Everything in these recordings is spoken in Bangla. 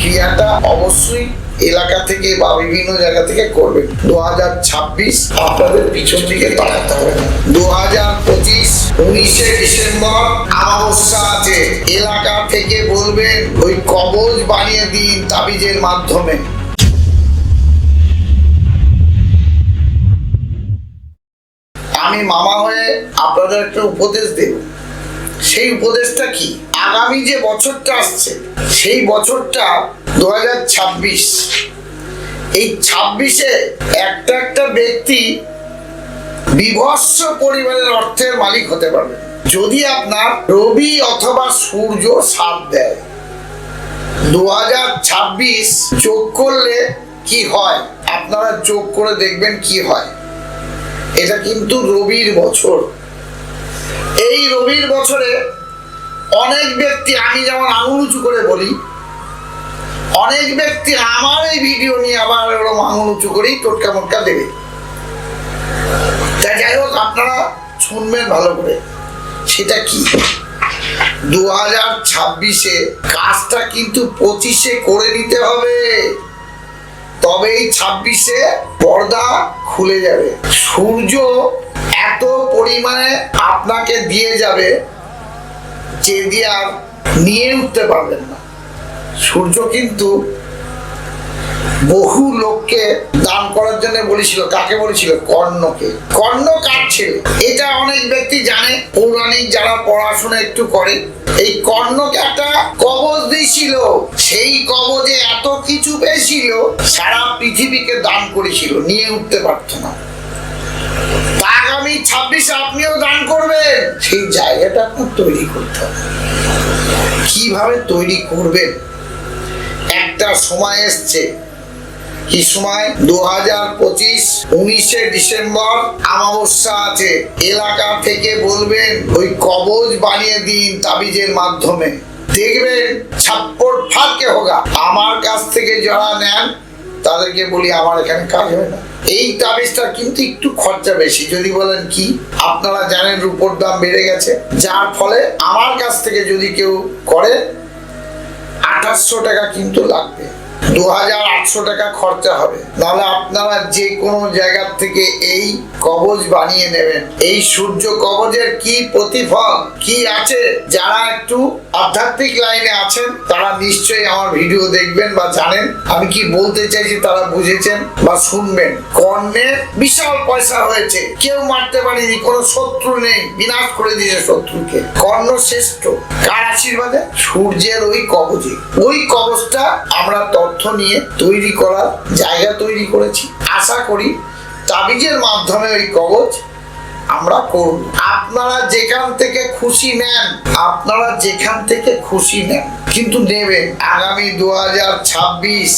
ক্রিয়াটা অবশ্যই এলাকা থেকে বা বিভিন্ন জায়গা থেকে করবেন। দু হাজার ছাব্বিশ আপনাদের পিছন দিকে তাকাতে হবে দু হাজার পঁচিশ উনিশে ডিসেম্বর অমাবস্যা আছে। এলাকা থেকে বলবেন ওই কবজ বানিয়ে দিন তাবিজের মাধ্যমে। আমি মামা হয়ে আপনাদের একটা উপদেশ দেব। সেই উপদেশটা কি? আগামী যে বছরটা আসছে, সেই বছরটা দু হাজার ছাব্বিশ। এই ছাব্বিশে একটা একটা ব্যক্তি বিভৎস পরিমাণের অর্থের মালিক হতে পারবে। যদি আপনার রবি অথবা সূর্য সাথ দেয়, দু হাজার ছাব্বিশ যোগ করলে কি হয়? আপনারা যোগ করে দেখবেন কি হয়। এটা কিন্তু রবির বছর। বছরে অনেক ব্যক্তি আমি যেমন আঙুল উঁচু করে বলি, অনেক ব্যক্তি আমার এই ভিডিও নিয়ে আবার ওরকম আঙুল উঁচু করেই টোটকা মোটকা দেবে। তা যাই হোক, আপনারা শুনবেন ভালো করে, সেটা কি? দু হাজার ছাব্বিশে কাজটা কিন্তু পঁচিশে করে নিতে হবে। তবে এই ছাব্বিশে পর্দা খুলে যাবে। সূর্য এত পরিমাণে আপনাকে দিয়ে যাবে যে দিয়ে আর নিয়ে উঠতে পারবেন না। সূর্য কিন্তু বহু লোককে দান করার জন্য বলেছিল, কাকে বলেছিল? কর্ণকে। কর্ণ কার ছেলে? এটা অনেক ব্যক্তি জানে, পৌরাণিক যারা পড়াশোনা একটু করে। এই কর্ণকে একটা কবজ দিয়েছিল। সেই কবজে এত কিছু পেয়েছিল, সারা পৃথিবীকে দান করেছিল, নিয়ে উঠতে পারতো না। আগামী ছাব্বিশে আপনিও দান করবেন। সেই জায়গাটা আপনার তৈরি করতে হবে। কীভাবে তৈরি করবেন? একটা সময় এসছে। কি সময়? দু হাজার পঁচিশ, উনিশে ডিসেম্বর অমাবস্যা আছে। এলাকা থেকে বলবেন, ওই কবজ বানিয়ে দিন তাবিজের মাধ্যমে। দেখবেন, ছাপ্পর ফাঁকে হোগা। আমার কাছ থেকে যারা নেন তাদেরকে বলি, আমার এখানে কাজ হয় না। এই তাবিজটা কিন্তু একটু খরচা বেশি। যদি বলেন কি, আপনারা জানেন রুপোর দাম বেড়ে গেছে। যার ফলে আমার কাছ থেকে যদি কেউ করে, আঠাশশো টাকা কিন্তু লাগবে। দু হাজার আটশো টাকা খরচা হবে। নাহলে আপনারা যে কোনো জায়গার থেকে এই কবজ বানিয়ে নেবেন। এই সূর্য কবজের কি প্রতিফল, কি আছে? যারা একটু আধ্যাত্মিক লাইনে আছেন, তারা নিশ্চয়ই আমার ভিডিও দেখবেন বা জানেন। আমি কি বলতে চাইছি তারা বুঝেছেন বা শুনবেন। কর্ণের বিশাল পয়সা হয়েছে। কেউ মারতে পারেনি, কোনো শত্রু নেই। বিনাশ করে দিয়েছে শত্রুকে। কর্ণ শ্রেষ্ঠ। কার আশীর্বাদে? সূর্যের ওই কবজে। ওই কবচটা আমরা তথ্য নিয়ে তৈরি করা জায়গা তৈরি করেছি। আশা করি তাবিজের মাধ্যমে ওই কবচ আমরা করব। আপনারা যেখান থেকে খুশি নেন, আপনারা যেখান থেকে খুশি নেন, কিন্তু নেবেন। আগামী দু হাজার ছাব্বিশ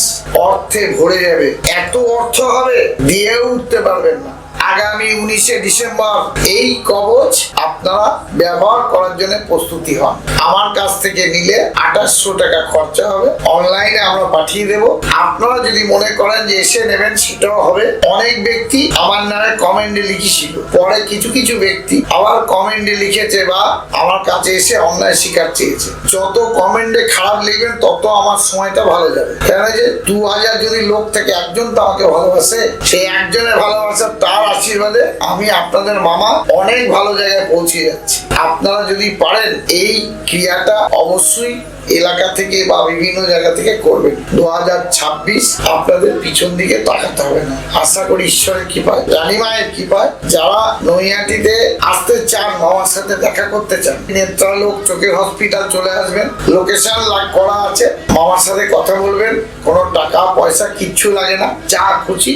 অর্থে ভরে যাবে। এত অর্থ হবে দিয়েও উঠতে পারবেন না। আগামী উনিশে ডিসেম্বর এই কবচ আপনারা ব্যবহার করার জন্য প্রস্তুতি হন। আমার কাছ থেকে নিলে আঠাশশো টাকা খরচা হবে। অনলাইনে আমরা পাঠিয়ে দেব। আপনারা যদি মনে করেন যে এসে নেবেন, সেটাও হবে। অনেক ব্যক্তি আমার নামে কমেন্টে লিখেছিল। পরে কিছু কিছু ব্যক্তি আবার কমেন্টে লিখেছে বা আমার কাছে এসে অন্যায় শিকার চেয়েছে। যত কমেন্টে খারাপ লিখবেন, তত আমার সময়টা ভালো যাবে। কেন যে দু হাজার যদি লোক থেকে একজন তো আমাকে ভালোবাসে সেই একজনের ভালোবাসা তার আশীর্বাদে আমি আপনাদের মামা অনেক ভালো জায়গায় পৌঁছে যাচ্ছি। আপনারা যদি পারেন, এই ক্রিয়াটা অবশ্যই এলাকা থেকে বা বিভিন্ন জায়গা থেকে করবেন। দু হাজার ছাব্বিশ আপনাদের পিছন দিকে তাকাতে হবে না। আশা করি ঈশ্বরের কৃপায় রানী মায়ের কৃপায়, যারা নৈহাটিতে আসতে চান, মামার সাথে দেখা করতে চান, নেত্রালোক চোখের হসপিটাল চলে আসবেন। লোকেশন করা আছে, মামার সাথে কথা বলবেন, কোনো টাকা পয়সা কিচ্ছু লাগে না, যা খুশি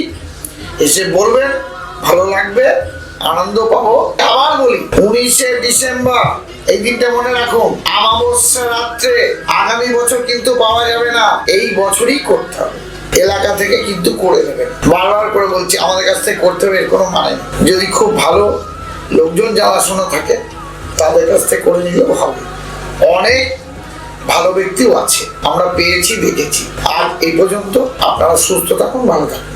এসে বলবেন। ভালো লাগবে, আনন্দ পাবো। আবার বলি, উনিশে ডিসেম্বর, এই দিনটা মনে রাখুন, আমাবস্যা রাত্রে আগামী বছর কিন্তু পাওয়া যাবে না, এই বছরই করতে হবে। এলাকা থেকে কিন্তু করে নেবেন বারবার করে বলছি, আমাদের কাছ থেকে করতে হবে, এর কোনো মানে যদি খুব ভালো লোকজন জানাশোনা থাকে, তাদের কাছ থেকে করে নিলেও হবে। অনেক ভালো ব্যক্তিও আছে, আমরা পেয়েছি, দেখেছি। আর এই পর্যন্ত আপনারা সুস্থ থাকুন, ভালো থাকুন।